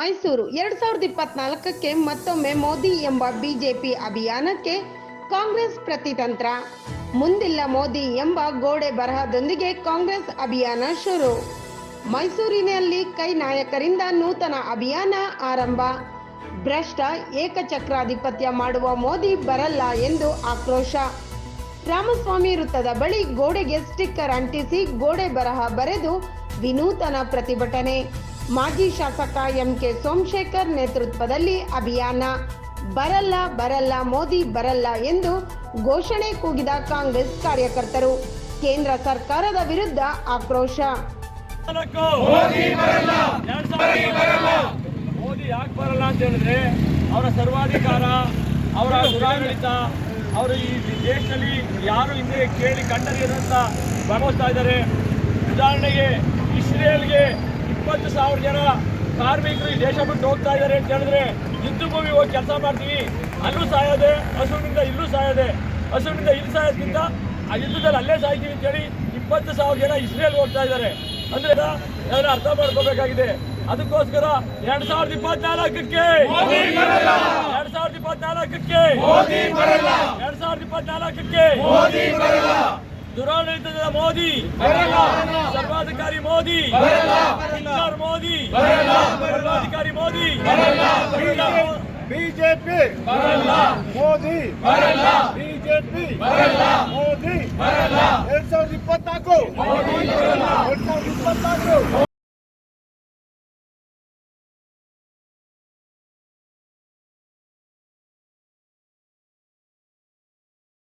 ಮೈಸೂರು. ಎರಡ್ ಸಾವಿರದ ಇಪ್ಪತ್ನಾಲ್ಕಕ್ಕೆ ಮತ್ತೊಮ್ಮೆ ಮೋದಿ ಎಂಬ ಬಿಜೆಪಿ ಅಭಿಯಾನಕ್ಕೆ ಕಾಂಗ್ರೆಸ್ ಪ್ರತಿತಂತ್ರ. ಮುಂದಿಲ್ಲ ಮೋದಿ ಎಂಬ ಗೋಡೆ ಬರಹದೊಂದಿಗೆ ಕಾಂಗ್ರೆಸ್ ಅಭಿಯಾನ ಶುರು. ಮೈಸೂರಿನಲ್ಲಿ ಕೈ ನಾಯಕರಿಂದ ನೂತನ ಅಭಿಯಾನ ಆರಂಭ. ಭ್ರಷ್ಟ ಏಕಚಕ್ರಾಧಿಪತ್ಯ ಮಾಡುವ ಮೋದಿ ಬರಲ್ಲ ಎಂದು ಆಕ್ರೋಶ. ರಾಮಸ್ವಾಮಿ ವೃತ್ತದ ಬಳಿ ಗೋಡೆಗೆ ಸ್ಟಿಕ್ಕರ್ ಅಂಟಿಸಿ ಗೋಡೆ ಬರಹ ಬರೆದು ವಿನೂತನ ಪ್ರತಿಭಟನೆ. ಮಾಜಿ ಶಾಸಕ ಎಂಕೆ ಸೋಮಶೇಖರ್ ನೇತೃತ್ವದಲ್ಲಿ ಅಭಿಯಾನ ಬರಲ್ಲ ಬರಲ್ಲ ಮೋದಿ ಬರಲ್ಲ ಎಂದು ಘೋಷಣೆ ಕೂಗಿದ ಕಾಂಗ್ರೆಸ್ ಕಾರ್ಯಕರ್ತರು. ಕೇಂದ್ರ ಸರ್ಕಾರದ ವಿರುದ್ಧ ಆಕ್ರೋಶ. ಮೋದಿ ಯಾಕೆ ಬರಲ್ಲ ಅಂತ ಹೇಳಿದ್ರೆ ಅವರ ಸರ್ವಾಧಿಕಾರ ಅವರ ದುರಾಡಳಿತ ಅವರು ಈ ದೇಶದಲ್ಲಿ ಯಾರು ಹಿಂದೆ ಕೇಳಿ ಕಂಡರಿಯದಂತ ಭಾಗವಹಿಸ್ತಾ ಇದ್ದಾರೆ. ಉದಾಹರಣೆಗೆ ಇಸ್ರೇಲ್ಗೆ ಇಪ್ಪತ್ತು ಸಾವಿರ ಜನ ಕಾರ್ಮಿಕರು ಈ ದೇಶ ಬಿಟ್ಟು ಹೋಗ್ತಾ ಇದ್ದಾರೆ ಅಂತ ಹೇಳಿದ್ರೆ ಯುದ್ಧ ಭೂಮಿ ಹೋಗಿ ಕೆಲಸ ಮಾಡ್ತೀವಿ. ಅಲ್ಲೂ ಸಾಯೋದೆ ಹಸುವಿನಿಂದ ಇಲ್ಲೂ ಸಾಯೋದೆ ಹಸುವಿನಿಂದ ಇಲ್ಲಿ ಸಾಯೋದ್ರಿಂದ ಆ ಯುದ್ಧದಲ್ಲಿ ಅಲ್ಲೇ ಸಾಯ್ತೀವಿ ಅಂತೇಳಿ ಇಪ್ಪತ್ತು ಸಾವಿರ ಜನ ಇಸ್ರೇಲ್ ಹೋಗ್ತಾ ಇದ್ದಾರೆ. ಅಂದ್ರೆ ಅದನ್ನ ಅರ್ಥ ಮಾಡ್ಕೋಬೇಕಾಗಿದೆ. ಅದಕ್ಕೋಸ್ಕರ ಎರಡ್ ಸಾವಿರದ ಇಪ್ಪತ್ನಾಲ್ಕಕ್ಕೆ ಎರಡ್ ಸಾವಿರದ ಇಪ್ಪತ್ನಾಲ್ಕಕ್ಕೆ ಎರಡ್ ಸಾವಿರದ ಇಪ್ಪತ್ನಾಲ್ಕಕ್ಕೆ ದುರಾಡಳಿತದ ಮೋದಿ ಸರ್ವಾಧಿಕಾರಿ ಮೋದಿ ಹಿಟ್ಲರ್ ಮೋದಿ ಸರ್ವಾಧಿಕಾರಿ ಮೋದಿ ಬಿಜೆಪಿ ಮೋದಿ ಬಿಜೆಪಿ ಮೋದಿ